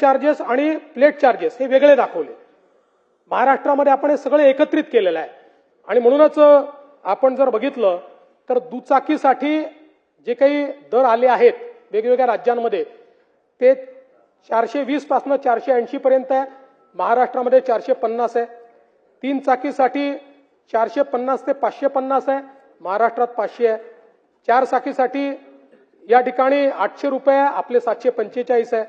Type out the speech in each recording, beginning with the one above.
Charges आणि plate charges हे वेगळे दाखवले. महाराष्ट्रामध्ये आपण हे सगळे एकत्रित केलेलं आहे. आणि म्हणूनच आपण जर बघितलं तर दुचाकीसाठी जे काही दर आले आहेत वेगवेगळ्या राज्यांमध्ये ते चारशे वीस पासनं चारशे ऐंशी पर्यंत आहे. महाराष्ट्रामध्ये चारशे पन्नास आहे. तीन चाकीसाठी चारशे पन्नास ते पाचशे पन्नास आहे. महाराष्ट्रात पाचशे आहे. चार चाकीसाठी या ठिकाणी आठशे रुपये आपले सातशे पंचेचाळीस आहे.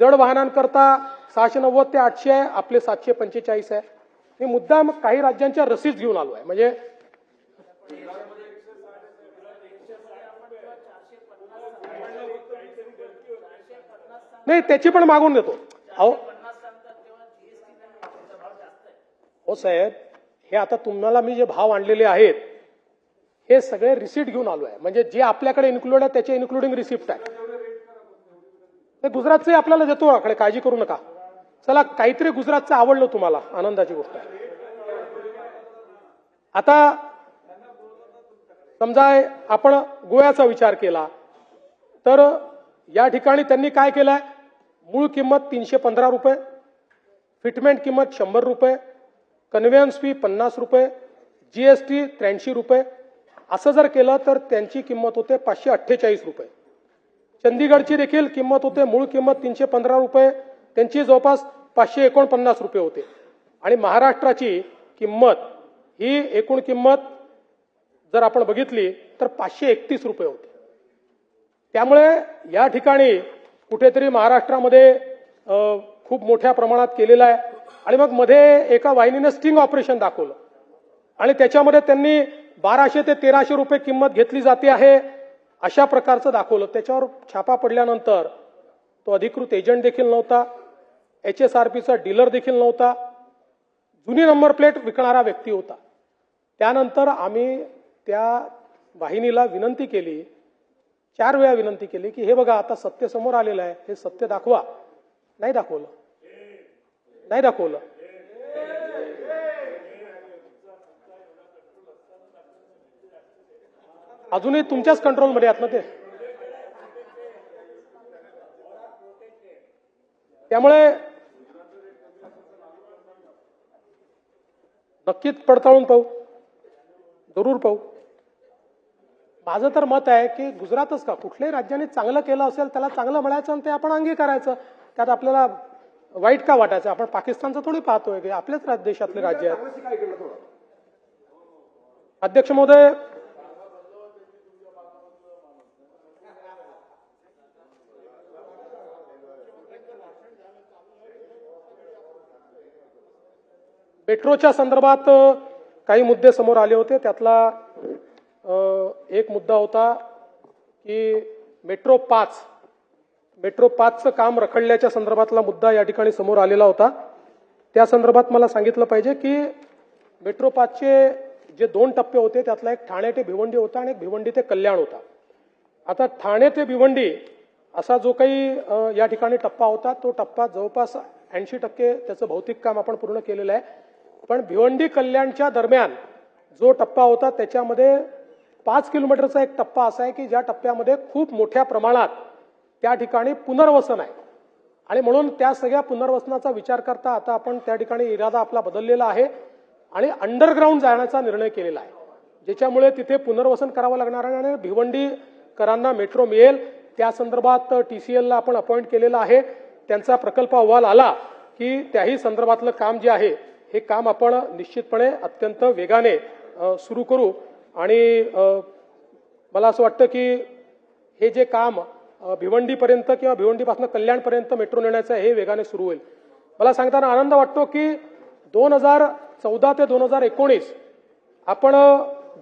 जड वाहनांकरता सहाशे नव्वद ते आठशे आहे आपले सातशे पंचेचाळीस आहे. हे मुद्दाम काही राज्यांच्या रसीद घेऊन आलो आहे म्हणजे नाही त्याची पण मागून देतो. अहो. हो साहेब हे आता तुम्हाला मी जे भाव आणलेले आहेत हे सगळे रिसिप्ट घेऊन आलो आहे म्हणजे जे आपल्याकडे इन्क्लूड आहे त्याचे इन्क्लुडिंग रिसिप्ट आहे. ते गुजरातचे आपल्याला देतो आकडे काळजी करू नका. चला काहीतरी गुजरातचं आवडलं तुम्हाला आनंदाची गोष्ट आता समजा आपण गोव्याचा विचार केला तर या ठिकाणी त्यांनी काय केलंय? मूळ किंमत तीनशे पंधरा रुपये फिटमेंट किंमत शंभर रुपये कन्व्हेन्स फी पन्नास रुपये जीएसटी त्र्याऐंशी रुपये. असं जर केलं तर त्यांची किंमत होते पाचशे अठ्ठेचाळीस रुपये. चंदीगडची देखील किंमत होते. मूळ किंमत तीनशे पंधरा रुपये. त्यांची जवळपास पाचशे एकोणपन्नास रुपये होते. आणि महाराष्ट्राची किंमत ही एकूण किंमत जर आपण बघितली तर पाचशे एकतीस रुपये होते. त्यामुळे या ठिकाणी कुठेतरी महाराष्ट्रामध्ये खूप मोठ्या प्रमाणात केलेलं आहे. आणि मग मध्ये एका वाहिनीनं स्टिंग ऑपरेशन दाखवलं. आणि त्याच्यामध्ये त्यांनी बाराशे ते तेराशे रुपये किंमत घेतली जाते आहे. अशा प्रकारचं दाखवलं. त्याच्यावर छापा पडल्यानंतर तो अधिकृत एजंट देखील नव्हता. एच एस आर पीचा डीलर देखील नव्हता. जुनी नंबर प्लेट विकणारा व्यक्ती होता. त्यानंतर आम्ही त्या वाहिनीला विनंती केली. चार वेळा विनंती केली की हे बघा आता सत्य समोर आलेलं आहे. हे सत्य दाखवा. नाही दाखवलं. नाही दाखवलं. अजूनही तुमच्याच कंट्रोलमध्ये आहेत ना ते? त्यामुळे नक्कीच पडताळून पाहू. जरूर पाहू. माझं तर मत आहे की गुजरातच का? कुठल्याही राज्याने चांगलं केलं असेल त्याला चांगलं म्हणायचं आणि ते आपण अंगीकारायचं. त्यात आपल्याला वाईट का वाटायचं? आपण पाकिस्तानचं थोडी पाहतोय की आपल्याच देशातले राज्य आहेत. अध्यक्ष महोदय मेट्रोच्या संदर्भात काही मुद्दे समोर आले होते. त्यातला एक मुद्दा होता की मेट्रो पाच मेट्रो पाचचं काम रखडल्याच्या संदर्भातला मुद्दा या ठिकाणी समोर आलेला होता. त्या संदर्भात मला सांगितलं पाहिजे की मेट्रो पाचचे जे दोन टप्पे होते त्यातला एक ठाणे ते भिवंडी होता आणि एक भिवंडी ते कल्याण होता. आता ठाणे ते भिवंडी असा जो काही या ठिकाणी टप्पा होता तो टप्पा जवळपास ऐंशी टक्के त्याचं भौतिक काम आपण पूर्ण केलेलं आहे. पण भिवंडी कल्याणच्या दरम्यान जो टप्पा होता त्याच्यामध्ये पाच किलोमीटरचा एक टप्पा असा आहे की ज्या टप्प्यामध्ये खूप मोठ्या प्रमाणात त्या ठिकाणी पुनर्वसन आहे. आणि म्हणून त्या सगळ्या पुनर्वसनाचा विचार करता आता आपण त्या ठिकाणी इरादा आपला बदललेला आहे आणि अंडरग्राऊंड जाण्याचा निर्णय केलेला आहे. ज्याच्यामुळे तिथे पुनर्वसन करावं लागणार आहे आणि भिवंडीकरांना मेट्रो मिळेल. त्या संदर्भात टी सी एलला आपण अपॉइंट केलेला आहे. त्यांचा प्रकल्प अहवाल आला की त्याही संदर्भातलं काम जे आहे हे काम आपण निश्चितपणे अत्यंत वेगाने सुरू करू. आणि मला असं वाटतं की हे जे काम भिवंडीपर्यंत किंवा भिवंडीपासून कल्याणपर्यंत मेट्रो नेण्याचं आहे, हे वेगाने सुरू होईल. मला सांगताना आनंद वाटतो की दोन हजार चौदा ते दोन हजार एकोणीस आपण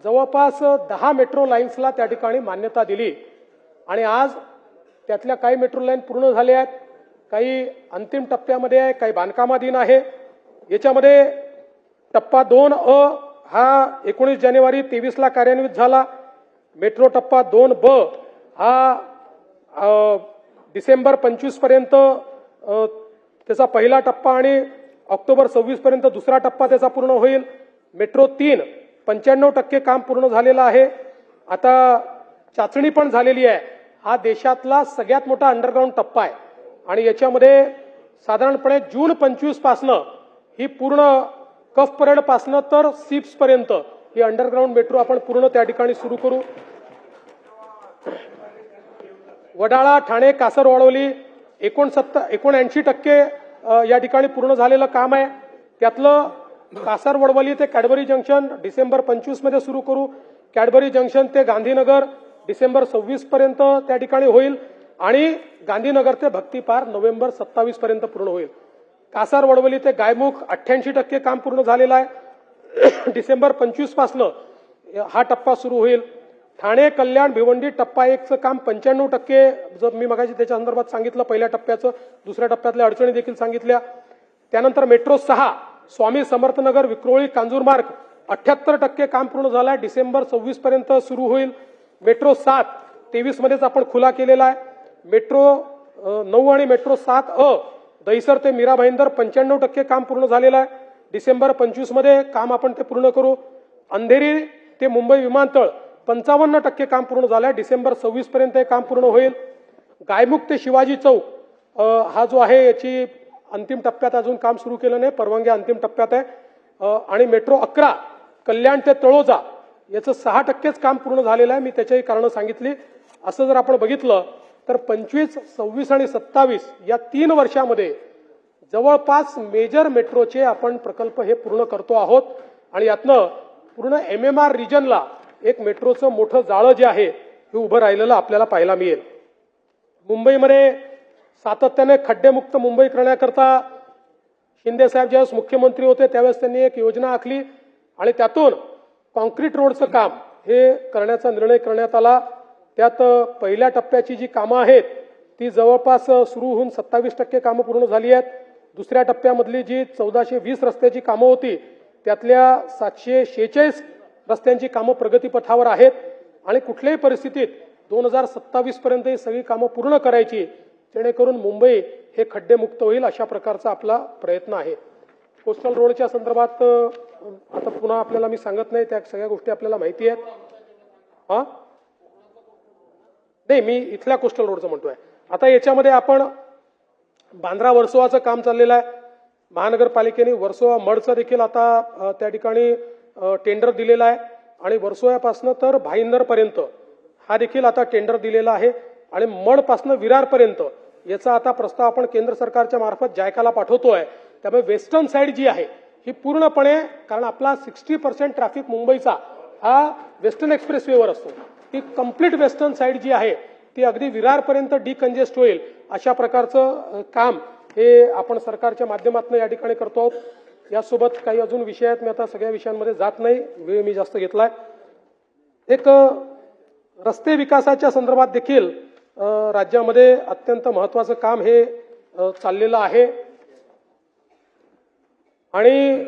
जवळपास दहा मेट्रो लाईन्सला त्या ठिकाणी मान्यता दिली. आणि आज त्यातल्या काही मेट्रो लाईन पूर्ण झाल्या आहेत. काही अंतिम टप्प्यामध्ये आहे काही बांधकामाधीन आहे. याच्यामध्ये टप्पा दोन अ हा एकोणीस जानेवारी तेवीसला कार्यान्वित झाला. मेट्रो टप्पा दोन ब हा डिसेंबर पंचवीसपर्यंत त्याचा पहिला टप्पा आणि ऑक्टोबर सव्वीसपर्यंत दुसरा टप्पा त्याचा पूर्ण होईल. मेट्रो तीन पंच्याण्णव टक्के काम पूर्ण झालेलं आहे. आता चाचणी पण झालेली आहे. हा देशातला सगळ्यात मोठा अंडरग्राऊंड टप्पा आहे. आणि याच्यामध्ये साधारणपणे जून पंचवीसपासनं ही पूर्ण कफ परेड पासनं तर सिप्स पर्यंत ही अंडरग्राऊंड मेट्रो आपण पूर्ण त्या ठिकाणी सुरू करू. वडाळा ठाणे कासर वाढवली एकोणसत्तर एकोणऐंशी टक्के या ठिकाणी पूर्ण झालेलं काम आहे. त्यातलं कासार वडवली ते कॅडबरी जंक्शन डिसेंबर पंचवीसमध्ये सुरू करू. कॅडबरी जंक्शन ते गांधीनगर डिसेंबर सव्वीस पर्यंत त्या ठिकाणी होईल आणि गांधीनगर ते भक्तीपार नोव्हेंबर सत्तावीस पर्यंत पूर्ण होईल. कासार वडवली ते गायमुख अठ्ठ्याऐंशी टक्के काम पूर्ण झालेलं आहे. डिसेंबर पंचवीस पासनं हा टप्पा सुरू होईल. ठाणे कल्याण भिवंडी टप्पा एकचं काम पंच्याण्णव टक्के जर मी मगाशी त्याच्या संदर्भात सांगितलं पहिल्या टप्प्याचं दुसऱ्या टप्प्यातल्या अडचणी देखील सांगितल्या. त्यानंतर मेट्रो सहा स्वामी समर्थनगर विक्रोळी कांजूरमार्ग अठ्ठ्याहत्तर टक्के काम पूर्ण झालं आहे डिसेंबर सव्वीस पर्यंत सुरू होईल. मेट्रो सात तेवीस मध्येच आपण खुला केलेला आहे. मेट्रो नऊ आणि मेट्रो सात अ दहिसर ते मीरा भाईंदर पंच्याण्णव टक्के काम पूर्ण झालेलं आहे. डिसेंबर पंचवीसमध्ये काम आपण ते पूर्ण करू. अंधेरी ते मुंबई विमानतळ पंचावन्न टक्के काम पूर्ण झालं आहे डिसेंबर सव्वीस पर्यंत हे काम पूर्ण होईल. गायमुख ते शिवाजी चौक हा जो आहे याची अंतिम टप्प्यात अजून काम सुरू केलं नाही. परवानगी अंतिम टप्प्यात आहे. आणि मेट्रो अकरा कल्याण ते तळोजा याचं सहा टक्केच काम पूर्ण झालेलं आहे. मी त्याच्याही कारणं सांगितली. असं जर आपण बघितलं तर पंचवीस सव्वीस आणि सत्तावीस या तीन वर्षामध्ये जवळपास मेजर मेट्रोचे आपण प्रकल्प हे पूर्ण करतो आहोत. आणि यातनं पूर्ण एम एम आर रिजनला एक मेट्रोचं मोठं जाळं जे आहे हे उभं राहिलेलं आपल्याला पाहायला मिळेल. मुंबईमध्ये सातत्याने खड्डेमुक्त मुंबई करण्याकरता शिंदे साहेब ज्यावेळेस मुख्यमंत्री होते त्यावेळेस त्यांनी एक योजना आखली. आणि त्यातून कॉन्क्रीट रोडचं काम हे करण्याचा निर्णय करण्यात आला. त्यात पहिल्या टप्प्याची जी कामं आहेत ती जवळपास सुरू होऊन सत्तावीस टक्के कामं पूर्ण झाली आहेत. दुसऱ्या टप्प्यामधली जी चौदाशे वीस रस्त्याची कामं होती त्यातल्या सातशे शेहेचाळीस रस्त्यांची कामं प्रगतीपथावर आहेत. आणि कुठल्याही परिस्थितीत दोन हजार सत्तावीस पर्यंत ही सगळी कामं पूर्ण करायची जेणेकरून मुंबई हे खड्डेमुक्त होईल अशा प्रकारचा आपला प्रयत्न आहे. कोस्टल रोडच्या संदर्भात आता पुन्हा आपल्याला मी सांगत नाही त्या सगळ्या गोष्टी आपल्याला माहिती आहेत. हा नाही मी इथल्या कोस्टल रोडचं म्हणतोय. आता याच्यामध्ये आपण बांद्रा वर्सोवाचं काम चाललेलं आहे. महानगरपालिकेने वर्सोवा मडचं देखील आता त्या ठिकाणी टेंडर दिलेलं आहे. आणि वर्सोव्यापासनं तर भाईंदरपर्यंत हा देखील आता टेंडर दिलेला आहे. आणि मडपासनं विरारपर्यंत याचा आता प्रस्ताव आपण केंद्र सरकारच्या मार्फत जायकाला पाठवतोय. त्यामुळे वेस्टर्न साईड जी आहे ही पूर्णपणे कारण आपला सिक्स्टी पर्सेंट ट्रॅफिक मुंबईचा हा वेस्टर्न एक्सप्रेस वेवर असतो. ती कंप्लीट वेस्टर्न साईड जी आहे ती अगदी विरारपर्यंत डिकंजेस्ट होईल अशा प्रकारचं काम हे आपण सरकारच्या माध्यमातून या ठिकाणी करतो आहोत. यासोबत काही अजून विषय आहेत मी आता सगळ्या विषयांमध्ये जात नाही वेळ मी जास्त घेतलाय. एक रस्ते विकासाच्या संदर्भात देखील राज्यामध्ये अत्यंत महत्वाचं काम हे चाललेलं आहे. आणि